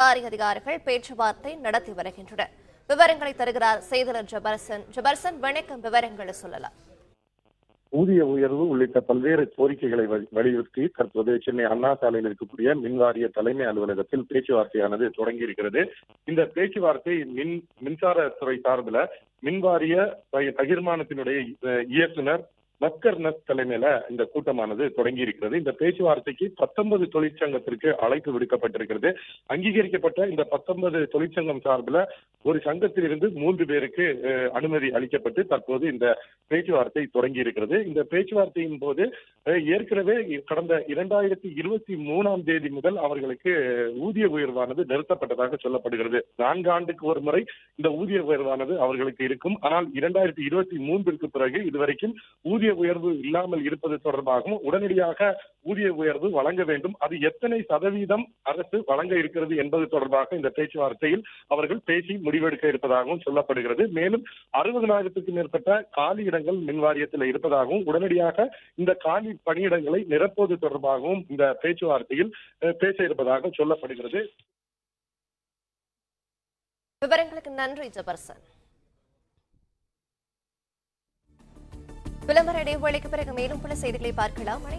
அதிகாரி அதிகாரிகள் பேச்சுவார்த்தை நடத்தி வருகின்றனர். விவரங்களை தருகிறார் செய்தியாளர் ஜபர்சன். ஜபர்சன் வணக்கம். விவரங்களை சொல்லலாம். ஊதிய உயர்வு உள்ளிட்ட பல்வேறு கோரிக்கைகளை வலியுறுத்தி தற்போது சென்னை அண்ணா சாலையில் இருக்கக்கூடிய மின்வாரிய தலைமை அலுவலகத்தில் பேச்சுவார்த்தையானது தொடங்கி இருக்கிறது இந்த பேச்சுவார்த்தை மின் மின்சாரத்துறை சார்பில் மின்வாரிய பகிர்மானத்தினுடைய இயக்குனர் மஸ்கர் நஸ் தலைமையில இந்த கூட்டமானது தொடங்கி இருக்கிறது. இந்த பேச்சுவார்த்தைக்கு பத்தொன்பது தொழிற்சங்கத்திற்கு அழைப்பு விடுக்கப்பட்டிருக்கிறது. அங்கீகரிக்கப்பட்ட இந்த பத்தொன்பது தொழிற்சங்கம் சார்பில் ஒரு சங்கத்திலிருந்து மூன்று பேருக்கு அஹ், அனுமதி அளிக்கப்பட்டு தற்போது இந்த பேச்சுவார்த்தை தொடங்கி இருக்கிறது. இந்த பேச்சுவார்த்தையின் போது ஏற்கனவே கடந்த இரண்டாயிரத்தி இருபத்தி மூணாம் தேதி முதல் அவர்களுக்கு ஊதிய உயர்வானது நிறுத்தப்பட்டதாக சொல்லப்படுகிறது. நான்கு ஆண்டுக்கு ஒரு முறை இந்த ஊதிய உயர்வானது அவர்களுக்கு இருக்கும். ஆனால் இரண்டாயிரத்தி இருபத்தி மூன்றிற்கு பிறகு இதுவரைக்கும் ஊதிய உயர்வு இல்லாமல் இருப்பது தொடர்பாகவும் உடனடியாக ஊதிய உயர்வு வழங்க வேண்டும். அது எத்தனை சதவீதம் அரசு வழங்க இருக்கிறது என்பது தொடர்பாக இந்த பேச்சுவார்த்தையில் அவர்கள் பேசி முடிவெடுக்க இருப்பதாகவும் சொல்லப்படுகிறது. மேலும் அறுபதனாயிரத்துக்கும் மேற்பட்ட காலி இடங்கள் மின் வாரியத்தில் இருப்பதாகவும் உடனடியாக இந்த காலி பணியிடங்களை நிரப்புவது தொடர்பாகவும் இந்த பேச்சுவார்த்தையில் பேச இருப்பதாக சொல்லப்படுகிறது. விவரங்களுக்கு நன்றி ஜபர்சன். விளம்பர இடைவெளிக்கு பிறகு மேலும் பல செய்திகளை பார்க்கலாம்.